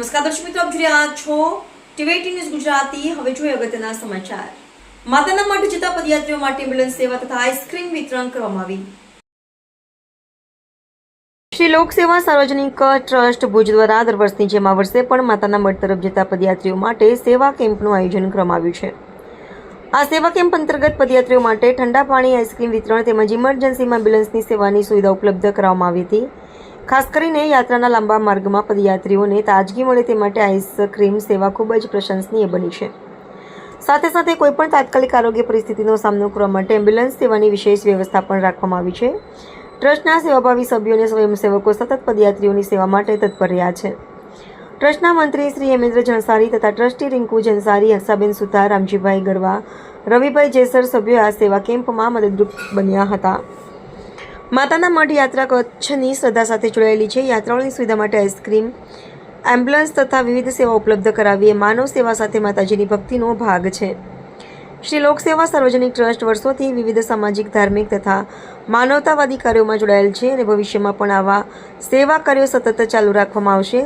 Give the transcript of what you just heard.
નમસ્કાર દર્શક મિત્રો, આપ જોઈ રહ્યા છો ટીવીટી ન્યૂઝ ગુજરાતી. હવે જોઈએ અગત્યના સમાચાર. માતાના મઠ જતા પદયાત્રીઓ માટે એમ્બ્યુલન્સ સેવા તથા આઈસ્ક્રીમ વિતરણ કરવામાં આવી. શ્રી લોકસેવા સાર્વજનિક ટ્રસ્ટ ભુજ દ્વારા દર વર્ષની જેમ આ વર્ષે પણ માતાના મઠ તરફ જતા પદયાત્રીઓ માટે સેવા કેમ્પનું આયોજન કરવામાં આવ્યું છે. આ સેવા કેમ્પ અંતર્ગત પદયાત્રીઓ માટે ઠંડા પાણી, આઈસ્ક્રીમ વિતરણ તેમજ ઇમરજન્સીમાં એમ્બ્યુલન્સની સેવાની સુવિધા ઉપલબ્ધ કરાવવામાં આવી હતી. ખાસ કરીને યાત્રાના લાંબા માર્ગમાં પદયાત્રીઓને તાજગી મળે તે માટે આઈસક્રીમ સેવા ખૂબ જ પ્રશંસનીય બની છે. સાથે સાથે કોઈપણ તાત્કાલિક આરોગ્ય પરિસ્થિતિનો સામનો કરવા માટે એમ્બ્યુલન્સ સેવાની વિશેષ વ્યવસ્થા પણ રાખવામાં આવી છે. ટ્રસ્ટના સેવાભાવી સભ્યો અને સ્વયંસેવકો સતત પદયાત્રીઓની સેવા માટે તત્પર રહ્યા છે. ટ્રસ્ટના મંત્રી શ્રી હેમેન્દ્ર જણસારી તથા ટ્રસ્ટી રિંકુ જનસારી હંસાબેન સુથાર, રામજીભાઈ ગરવા, રવિભાઈ જેસર સભ્યો આ સેવા કેમ્પમાં મદદરૂપ બન્યા હતા. માતાના મઢ યાત્રા કચ્છની શ્રદ્ધા સાથે જોડાયેલી છે. યાત્રાઓની સુવિધા માટે આઈસ્ક્રીમ, એમ્બ્યુલન્સ તથા વિવિધ સેવા ઉપલબ્ધ કરાવી એ માનવ સેવા સાથે માતાજીની ભક્તિનો ભાગ છે. શ્રી લોકસેવા સાર્વજનિક ટ્રસ્ટ વર્ષોથી વિવિધ સામાજિક, ધાર્મિક તથા માનવતાવાદી કાર્યોમાં જોડાયેલ છે અને ભવિષ્યમાં પણ આવા સેવા કાર્યો સતત ચાલુ રાખવામાં આવશે.